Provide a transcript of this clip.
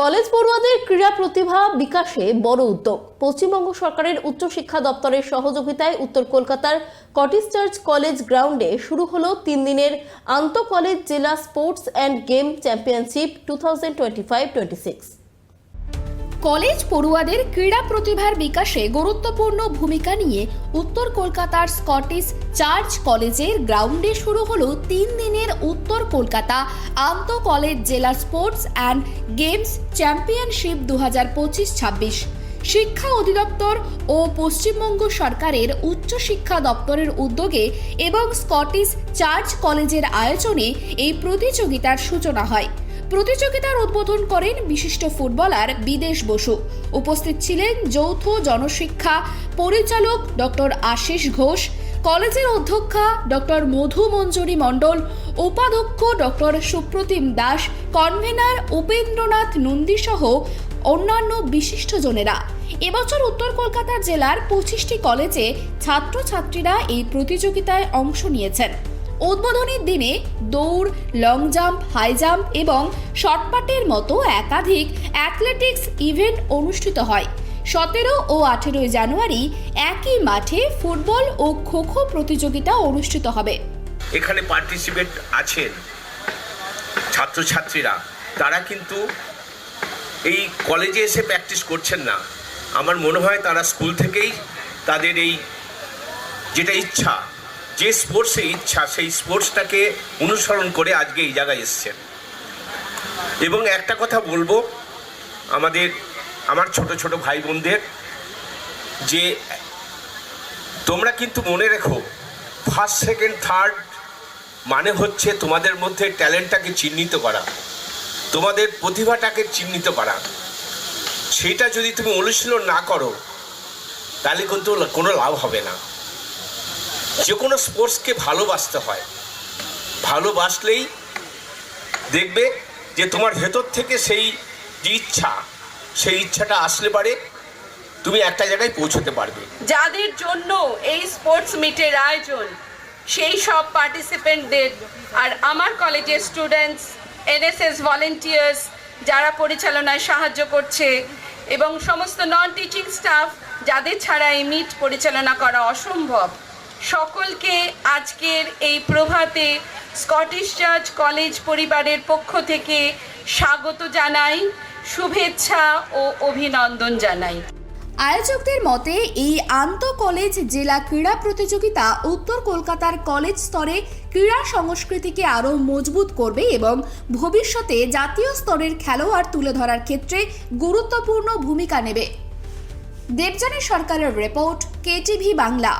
College পড়ুয়াদের ক্রীড়া প্রতিভা বিকাশে বড় উদ্যোগ। পশ্চিমবঙ্গ সরকারের উচ্চশিক্ষা দপ্তরের সহযোগিতায় উত্তর কলকাতার কটিস চার্চ কলেজ গ্রাউন্ডে শুরু হলো তিন দিনের আন্তঃ কলেজ জেলা sports and game championship two thousand twenty five twenty six. College পড়ুয়াদের ক্রীড়া প্রতিভার বিকাশে গুরুত্বপূর্ণ ভূমিকা নিয়ে উত্তর কলকাতার স্কটিশ চার্চ কলেজের গ্রাউন্ডে শুরু হলো তিন দিনের উত্তর কলকাতা আন্ত কলেজ জেলা স্পোর্টস অ্যান্ড গেমস চ্যাম্পিয়নশিপ দু হাজার পঁচিশ ছাব্বিশ শিক্ষা অধিদপ্তর ও পশ্চিমবঙ্গ সরকারের উচ্চশিক্ষা দপ্তরের উদ্যোগে এবং স্কটিশ চার্চ কলেজের আয়োজনে এই প্রতিযোগিতার সূচনা হয়। প্রতিযোগিতার উদ্বোধন করেন বিশিষ্ট ফুটবলার বিদেশ বসু। উপস্থিত ছিলেন যৌথ জনশিক্ষা পরিচালক ডক্টর আশিস ঘোষ, কলেজের অধ্যক্ষা ডক্টর মধু মঞ্জুরি মণ্ডল, উপাধ্যক্ষ ডক্টর সুপ্রতিম দাস, কনভেনার উপেন্দ্রনাথ নন্দী সহ অন্যান্য বিশিষ্টজনেরা এবছর উত্তর কলকাতা জেলার পঁচিশটি কলেজে ছাত্রছাত্রীরা এই প্রতিযোগিতায় অংশ নিয়েছেন। উদ্বোধনীর দিনে দৌড় লং জাম্প হাই জাম্প এবং শটপাটের মতো একাধিক অ্যাথলেটিক্স ইভেন্ট অনুষ্ঠিত হয়। সতেরো ও আঠেরোই জানুয়ারি একই মাঠে ফুটবল ও খো খো প্রতিযোগিতা অনুষ্ঠিত হবে। এখানে পার্টিসিপেট আছেন ছাত্রছাত্রীরা। তারা কিন্তু এই কলেজে এসে প্র্যাকটিস করছেন না। আমার মনে হয় তারা স্কুল থেকেই তাদের এই যেটা ইচ্ছা যে স্পোর্টসে ইচ্ছা, সেই স্পোর্টসটাকে অনুসরণ করে আজকে এই জায়গায় এসছেন। এবং একটা কথা বলব, আমাদের, আমার ছোট ছোট ভাই বোনদের যে তোমরা কিন্তু মনে রেখো ফার্স্ট সেকেন্ড থার্ড মানে হচ্ছে তোমাদের মধ্যে ট্যালেন্টটাকে চিহ্নিত করা, তোমাদের প্রতিভাটাকে চিহ্নিত করা। সেটা যদি তুমি অনুশীলন না করো, তাহলে কিন্তু কোনো লাভ হবে না। যে কোনো স্পোর্টসকে ভালোবাসতে হয়। ভালোবাসলেই দেখবে যে তোমার ভেতর থেকে সেই যে ইচ্ছা, সেই ইচ্ছাটা আসলে পারে, তুমি একটা জায়গায় পৌঁছতে পারবে। যাদের জন্য এই স্পোর্টস মিটের আয়োজন, সেই সব পার্টিসিপেন্টদের আর আমার কলেজের স্টুডেন্টস এনএসএস ভলেন্টিয়ার্স যারা পরিচালনায় সাহায্য করছে এবং সমস্ত নন টিচিং স্টাফ যাদের ছাড়া এই মিট পরিচালনা করা অসম্ভব। সকলকে আজকের এই প্রভাতে স্কটিশ চার্চ কলেজ পরিবারের পক্ষ থেকে স্বাগত জানাই, শুভেচ্ছা ও অভিনন্দন জানাই। আয়োজকদের মতে, এই আন্ত কলেজ জেলা ক্রীড়া প্রতিযোগিতা উত্তর কলকাতার কলেজ স্তরে ক্রীড়া সংস্কৃতিকে আরও মজবুত করবে এবং ভবিষ্যতে জাতীয় স্তরের খেলোয়াড় তুলে ধরার ক্ষেত্রে গুরুত্বপূর্ণ ভূমিকা নেবে। দেবযানী সরকারের রিপোর্ট কেটিভি বাংলা।